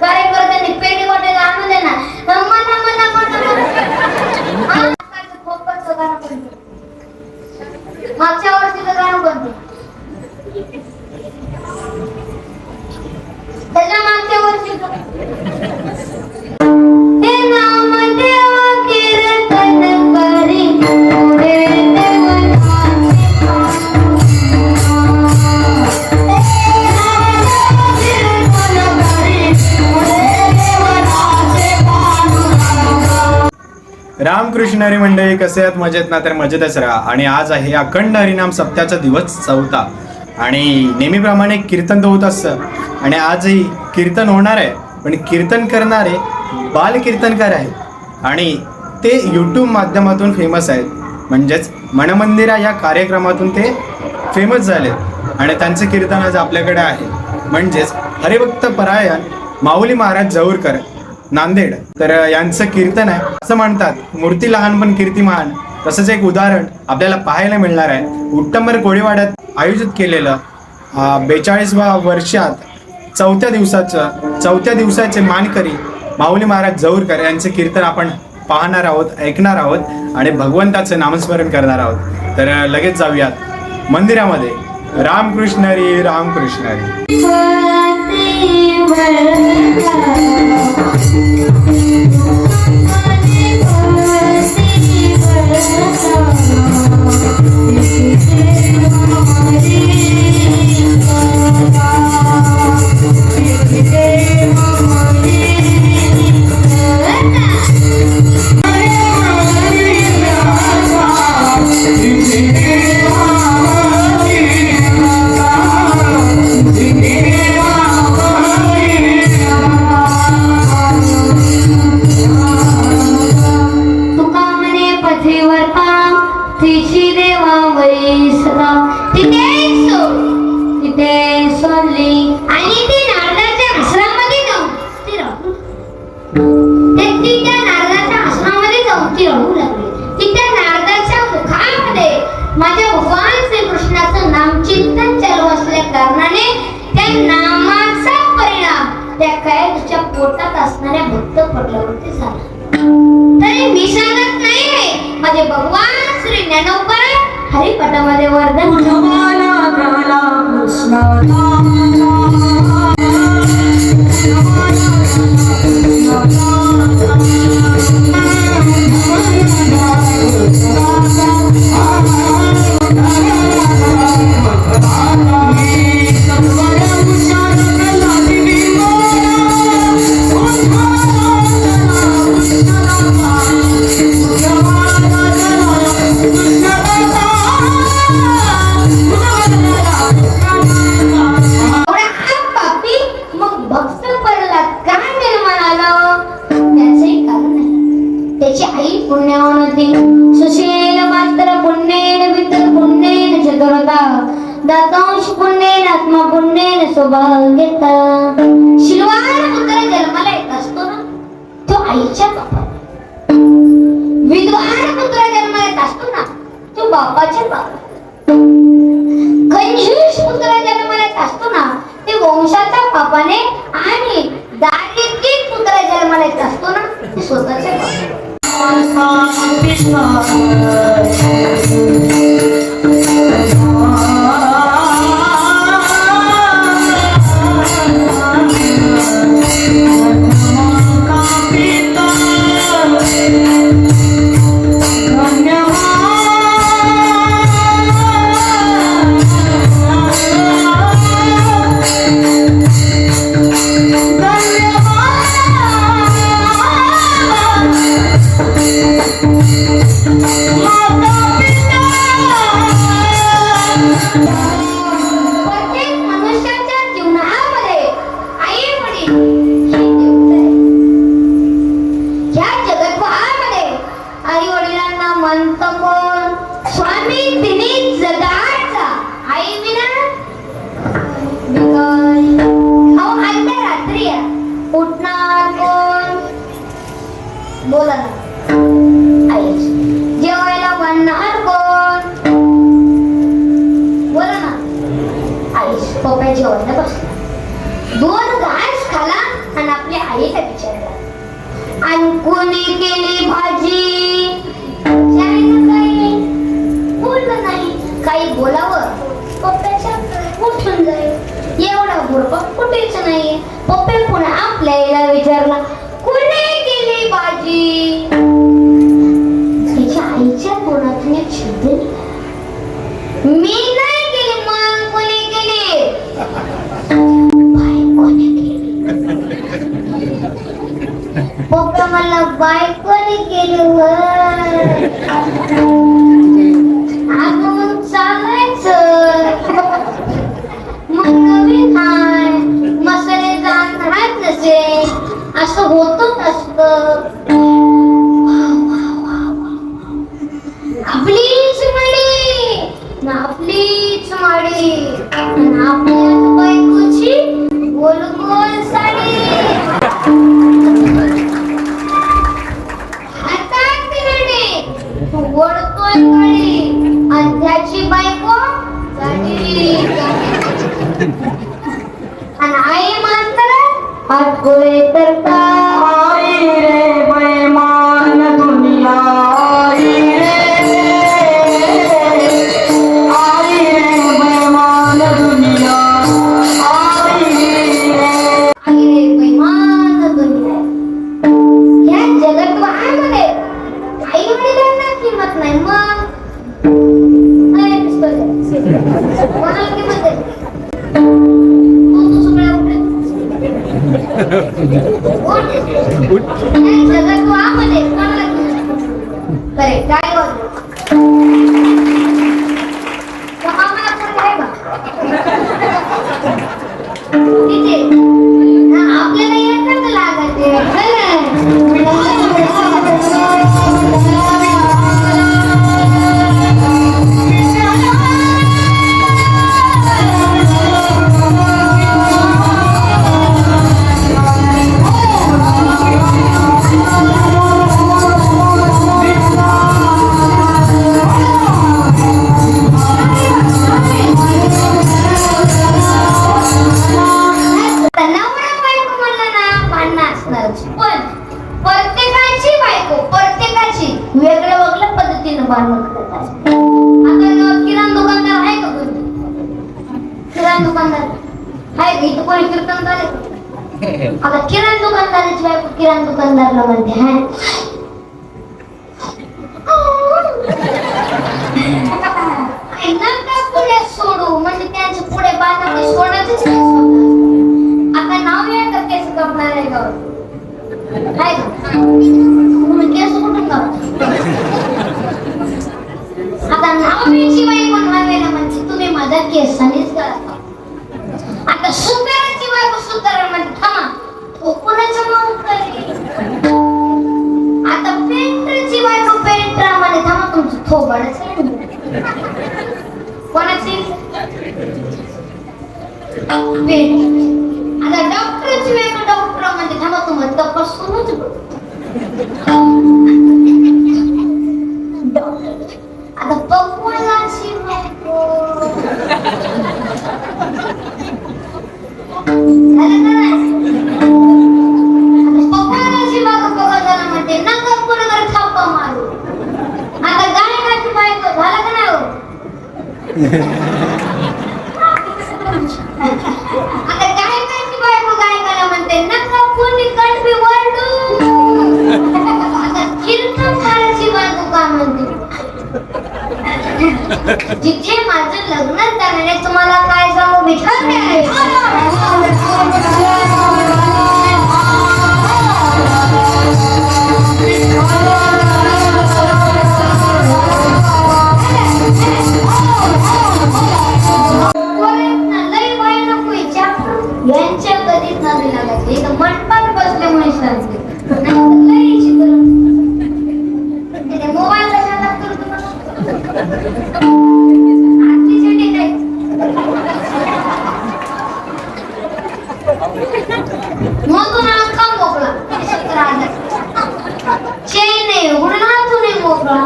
कार्यकर्त्यांनी पेटी वाटायला आणून देणार मागच्या वर्षीचं गाणं कोणते त्याच्या रामकृष्ण हरी मंडळी कसे आहेत? मजेत ना? तर मजेतच राहा. आणि आज आहे अखंड हरिनाम सप्त्याचा दिवस चौथा. आणि नेहमीप्रमाणे कीर्तन तर होत असतं आणि आजही कीर्तन होणार आहे. पण कीर्तन करणारे बाल कीर्तनकार आहेत. आणि ते यूट्यूब माध्यमातून फेमस आहेत. म्हणजेच मनमंदिरा या कार्यक्रमातून ते फेमस झाले. आणि त्यांचं कीर्तन आज आपल्याकडे आहे. म्हणजेच हरिभक्त परायण माऊली महाराज जवूरकर. नांदेड. तर यांचं कीर्तन आहे. असं म्हणतात मूर्ती लहान पण कीर्ती महान तसंच एक उदाहरण आपल्याला पाहायला मिळणार आहे. उत्तमर कोळीवाड्यात आयोजित केलेलं बेचाळीसवा वर्षात चौथ्या दिवसाचं चौथ्या दिवसाचे मानकरी माऊली महाराज जवळकर यांचं कीर्तन आपण पाहणार आहोत ऐकणार आहोत आणि भगवंताचं नामस्मरण करणार आहोत. तर लगेच जाऊयात. मंदिरामध्ये रामकृष्ण रे रामकृष्ण हरी दातांश पुण्येन आत्मा पुण्येन पुत्र जन्माला येत असतो ना तो आईच्या बापात विद्वान पुत्र जन्माला येत असतो ना तो बापाच्या बापात कंजूस पुत्र जन्माला येत असतो ना ते वंशाच्या पापाने आणि दारिद्र्य पुत्र जन्माला येत असतो ना ते स्वतःच्या पापाने. आपल्याला पुन्हा आपल्या विचारला कोणी केली भाजी? त्याच्या आईच्या तोंडातून एक शब्द मी नाही केली मग कोणी केली? बायकोने केली? पप्पा मला बायकोने केली वर असं होतच असत. आपलीच मडी आपलीच माडी आपल्या बायकोची गोल गोल साडी हातात तिरडी तू ओढतोय काळी आणि त्याची बायको गाडी हात गोळे किराणा दुकानदार. आहे इथं कोणी कीर्तन झाले. आता किराणा दुकानदाराची बायको किराणा दुकानदारला म्हणते हा. नका पुढे सोडू. म्हणजे त्यांच्या पुढे बांधा ते आता नाव आहे का केस कापणार आहे का? आहे केस कुठून आता म्हणजे तुम्ही माझ्या केसानेच गळा आता सुताराची बायको सुतारा म्हणजे थांबा. कोणाच्या नाव करेल आता पेंटरची बायको पेंटर म्हणजे थांबा तुमचं थोबडच कोणाची? आता डॉक्टरची बायको डॉक्टर म्हणजे थांबा तुम्हाला तपासूनच आता गायकाची बायको म्हणते नका कोणी वरडू आता बायको म्हणते जिथे माझं लग्न झालं तुम्हाला काय सांगू विचार आहे पार बसले मनुष्यांचे मोबाईल कशाला मोतून अंका मोकळा चेन उडणार तुने मोकळा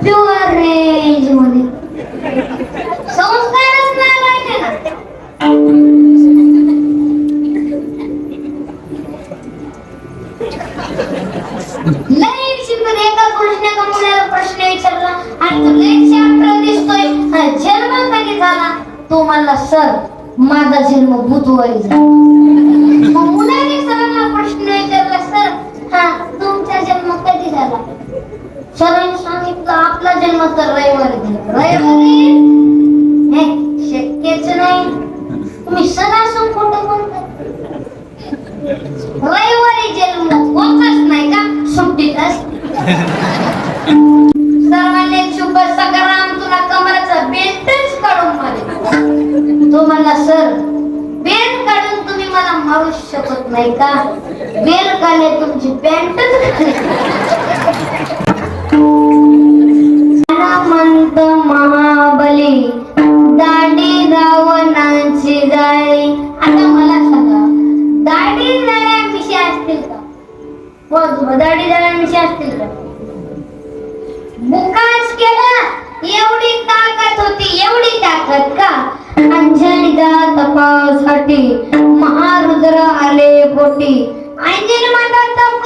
प्युअर रेंज तो म्हणला सर माझा जन्म भूतवळी मग मुलाने सरांना प्रश्न विचारला सर हा तुमचा जन्म कधी झाला? सरांनी सांगितलं आपला जन्म तर रविवारी झाला. रविवारी नाही का? वेल काले तुमची पॅन्टच महाबली दाडी रावणाची जाळी. आता मला सांगा असतील का? बघ असतील का? केला एवढी ताकद होती एवढी ताकद का? अंजनीदा तपावासाठी महारुद्र आले पोटी अंजनी माता तप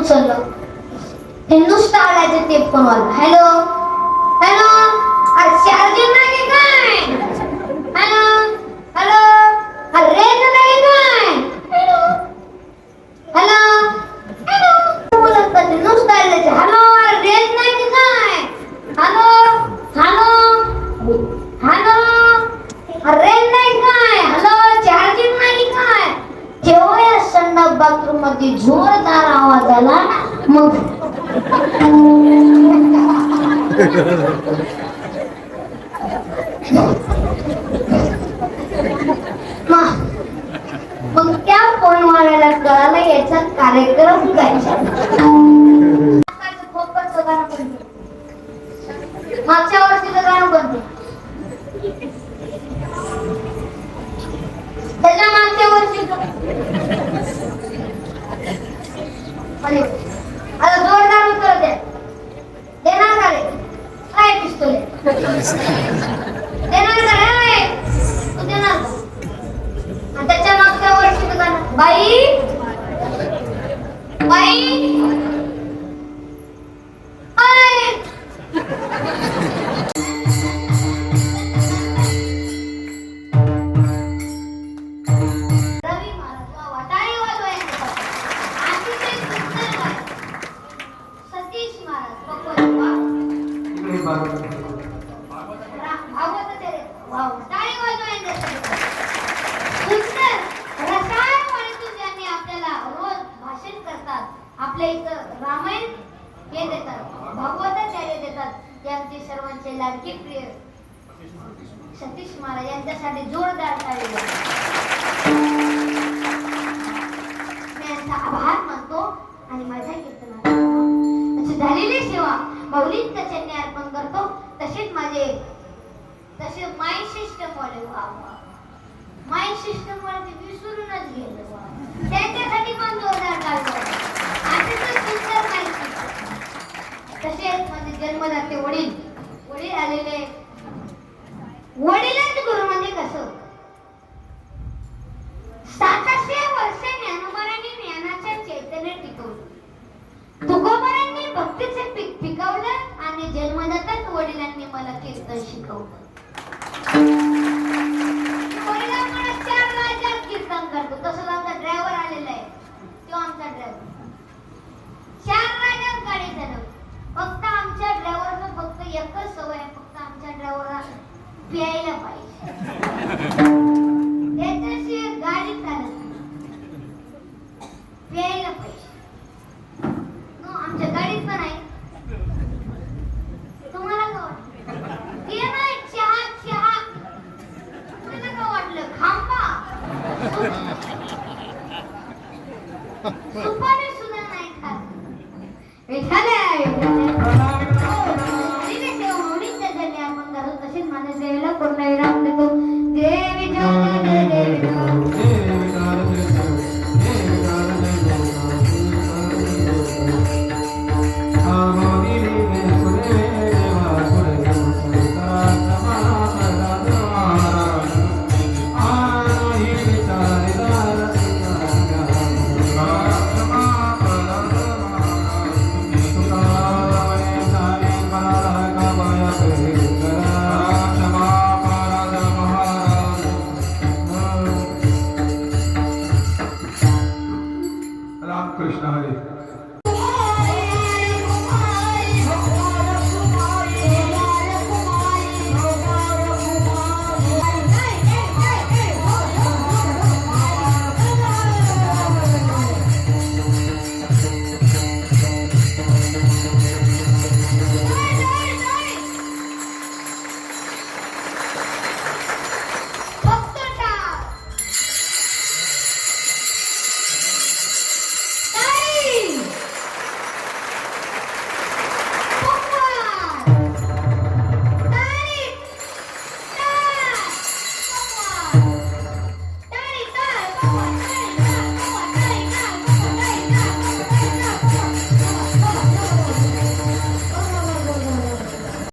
उचललं. हे नुसतं आडायचं ते फोन वाला हॅलो? हॅलो? चार्जिंग नाही काय? हॅलो? हॅलो? अरे बाथरूममध्ये जोरदार आवाज आला मग मग त्या फोन मारायला कळाला याच्यात कार्यक्रम काय मागच्या वर्षीचं गाणं कोणते त्याच्या माझे लाडके प्रिय सतीश महाराज यांच्यासाठी जोरदार मी आभार मानतो आणि माझ्या कीर्तनात झालेली सेवा मौलींच्या चेन्नई अर्पण करतो. तसेच माझे तसे माय शिष्ट वाले माय सिस्टम वाले विसरूनच गेलो त्यांच्यासाठी पण जोरदार काढतो तसेच माझे जन्मदाते वडील पुढे आलेले वडिलांच गुरु म्हणजे कसं? सातशे वर्ष ज्ञानाच्या चैतन्य टिकवलं. भक्तीचे पीक पिकवलं आणि जन्मदाताच वडिलांनी मला कीर्तन शिकवलं. एकच सवय फक्त आमच्या ड्रायव्हरला प्यायला पाहिजे.